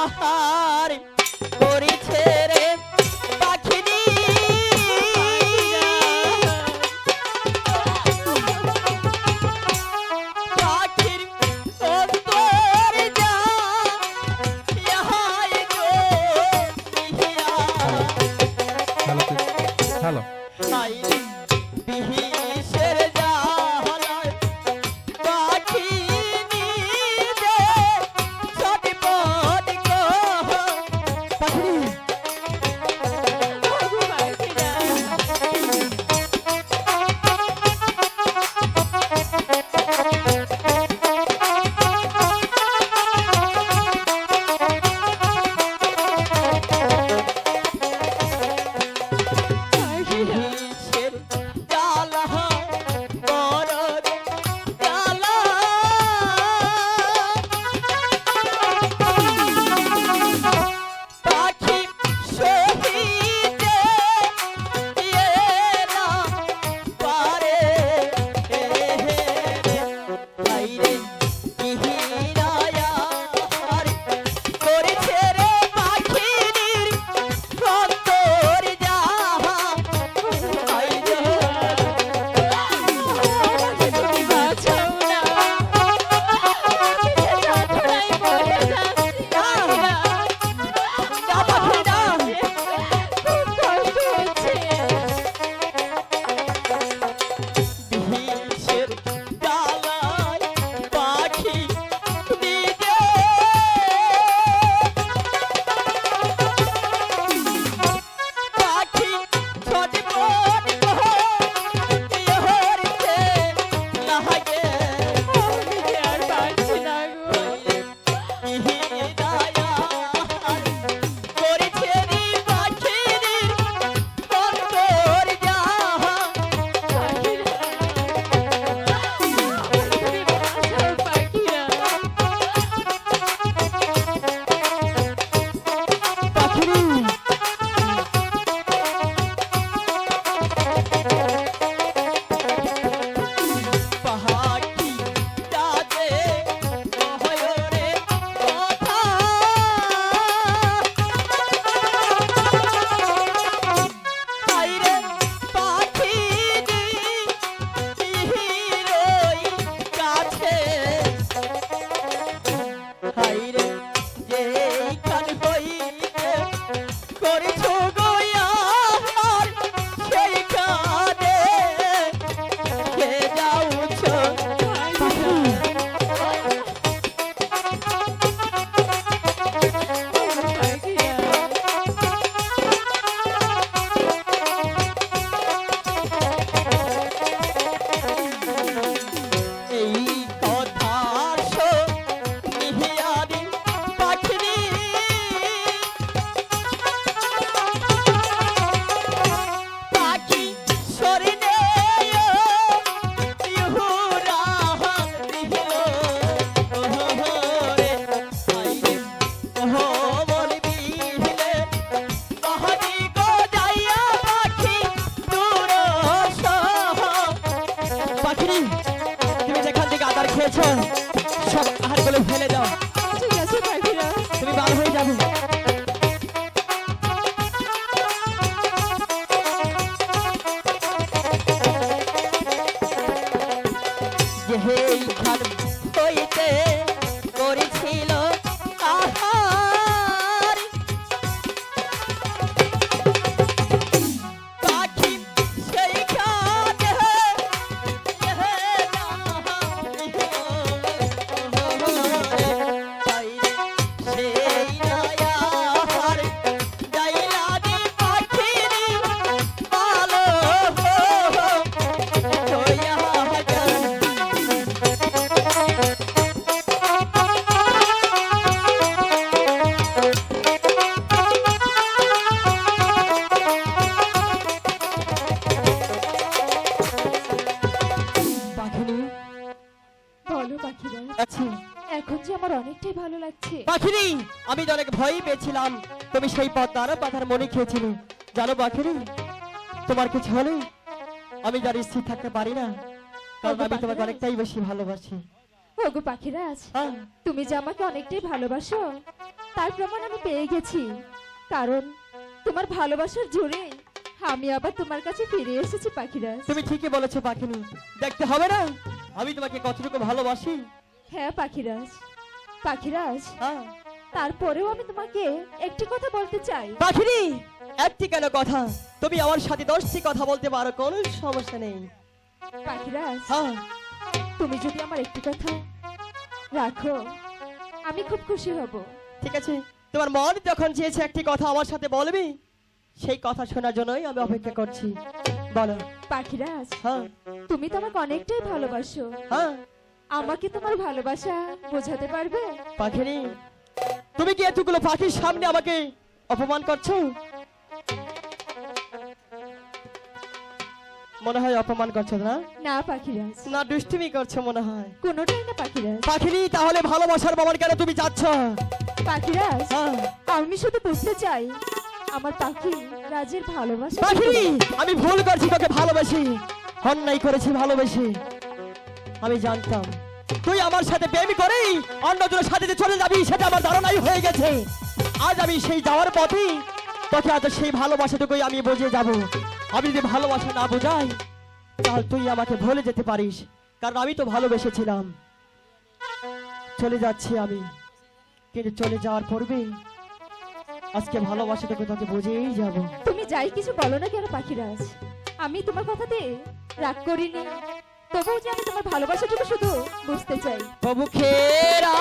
Ha! yeah. turn. পাখিরা আচ্ছা এখন যে আমার অনেকটাই ভালো লাগছে। পাখিনি আমি তো অনেক ভয় পেয়েছিলাম। তুমি সেই পদ্মার পাথার মনে খেয়েছিলে। জানো পাখিনি তোমার কিছু হলে আমি যার স্থির থাকতে পারি না। কারণ আমি তোমাকে অনেকটাই বেশি ভালোবাসি। ওগো পাখিরাজ হ্যাঁ। তুমি যে আমাকে অনেকটাই ভালোবাসো তার প্রমাণ আমি পেয়ে গেছি। কারণ তোমার ভালোবাসার জোরে আমি আবার তোমার কাছে ফিরে এসেছি পাখিরাজ তুমি ঠিকই বলেছ পাখিনি দেখতে হবে না। আমি তোমাকে কতটুকু ভালোবাসি? হ্যাঁ পাখিরাজ। পাখিরাজ হ্যাঁ। তারপরেও আমি তোমাকে একটি কথা বলতে চাই। পাখিনি একটি কেন কথা? তুমি আমার সাথে দশটি কথা বলতে পারো কোনো সমস্যা নেই। পাখিরাজ হ্যাঁ। তুমি যদি আমার একটি কথা রাখো আমি খুব খুশি হব। ঠিক আছে তোমার মন যখন চেয়েছে একটি কথা আমার সাথে বলবি সেই কথা শোনার জন্যই আমি অপেক্ষা করছি। বলো। পাখিরাজ হ্যাঁ। তুমি তো আমাকে অনেকটাই ভালোবাসো। হ্যাঁ। আমাকে তোমার ভালোবাসা বোঝাতে পারবে? পাখিনি তুমি কি এতগুলো পাখির সামনে আমাকে অপমান করছ? মনে হয় অপমান করছ না? না পাখিরাজ। না দুষ্টুমি করছ মনে হয়। কোনোটাই না পাখিরাজ। পাখিনি তাহলে ভালোবাসার বাবার কেন তুমি যাচ্ছ পাখিরাজ হ্যাঁ। আমি শুধু বুঝতে চাই আমার পাখি রাজের ভালোবাসা পাখিনি আমি ভুল করছি তোকে ভালোবাসি। অন্যায় করেছি ভালোবেসে। আমি জানতাম তুই আমার সাথে প্রেম করেই অন্যজনের সাথে যে চলে যাবি সেটা আমার ধারণাই হয়ে গেছে। আজ আমি সেই যাওয়ার পথে তোকে আজ সেই ভালোবাসাটুকুই আমি বুঝে যাব। আমি যদি ভালোবাসা না বোঝাই তাহলে তুই আমাকে ভুলে যেতে পারিস কারণ আমি তো ভালোবেসেছিলাম। চলে যাচ্ছি আমি কিন্তু চলে যাওয়ার পূর্বে আজকে ভালোবাসাটুকু তোকে বুঝেই যাব। তুমি যাই কিছু বলো না কেন পাখিরাজ? আমি তোমার কথাতে রাগ করিনি। তবুও যে আমি তোমার ভালোবাসাটুকু শুধু বুঝতে চাই। বাবু খেরা